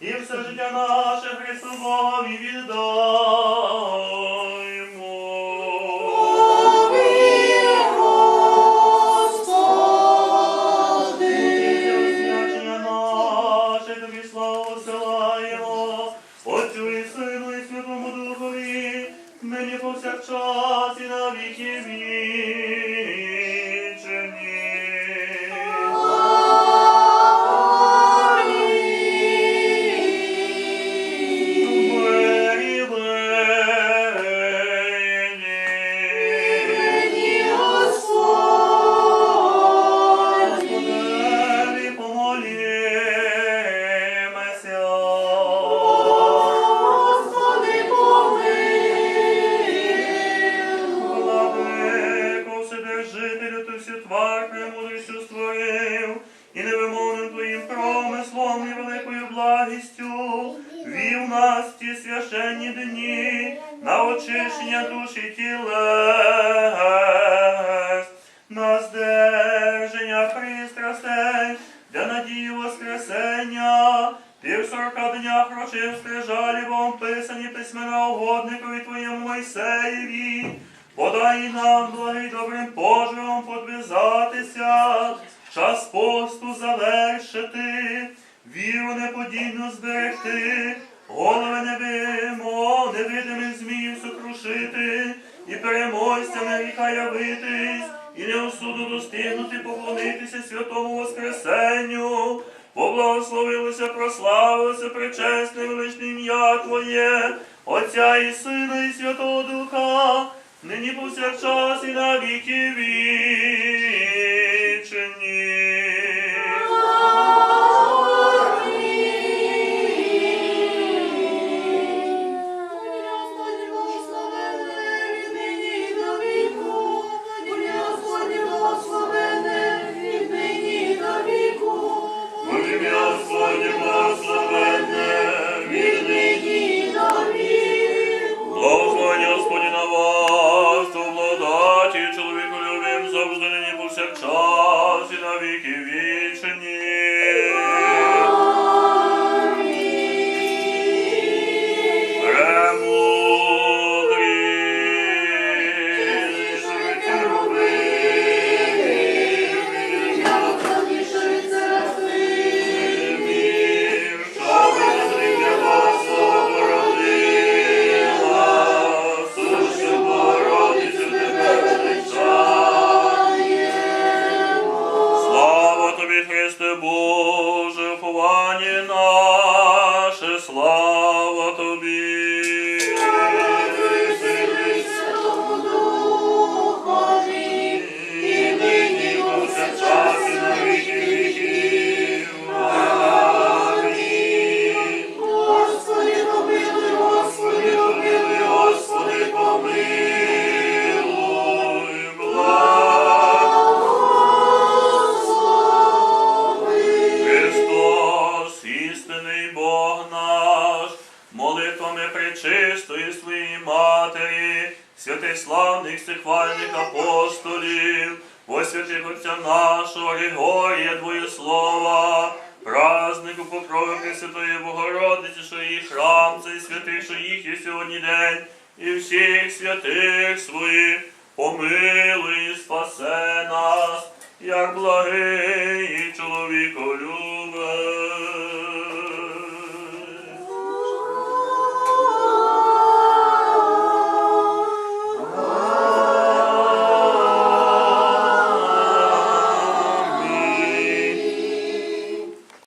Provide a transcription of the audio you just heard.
все життя наше Христу Богові віддаємо. Благістю вів нас ті священні дні на очищення душі тілес, на здержання пристрастей, для надії Воскресення. Сорока днях рочив стрижалівом писані письмена угодникові твоєму Мойсеєві. Подай нам благий добрим поживом подвизатися, час посту завершити, віру неподільно зберегти, голови невимо, невидимих зміїв сокрушити, і переможцями гріха явитись, і не осуду достигнути, поклонитися святому Воскресенню. Поблагословилося, прославилося пречесне величне ім'я Твоє, Отця і Сина, і Святого Духа, нині повсякчас і на віки вічні. Повсякчас і на віки вічні. wołanie na пречистої своєї Матері, святих славних всехвальних апостолів, посвятих Отця нашого Григорія Двоєслова, празднику покрови Пресвятої Богородиці, що її храм, цей святий, що їх є сьогодні день, і всіх святих своїх, помилуй спасе нас, як благий чоловіколюб.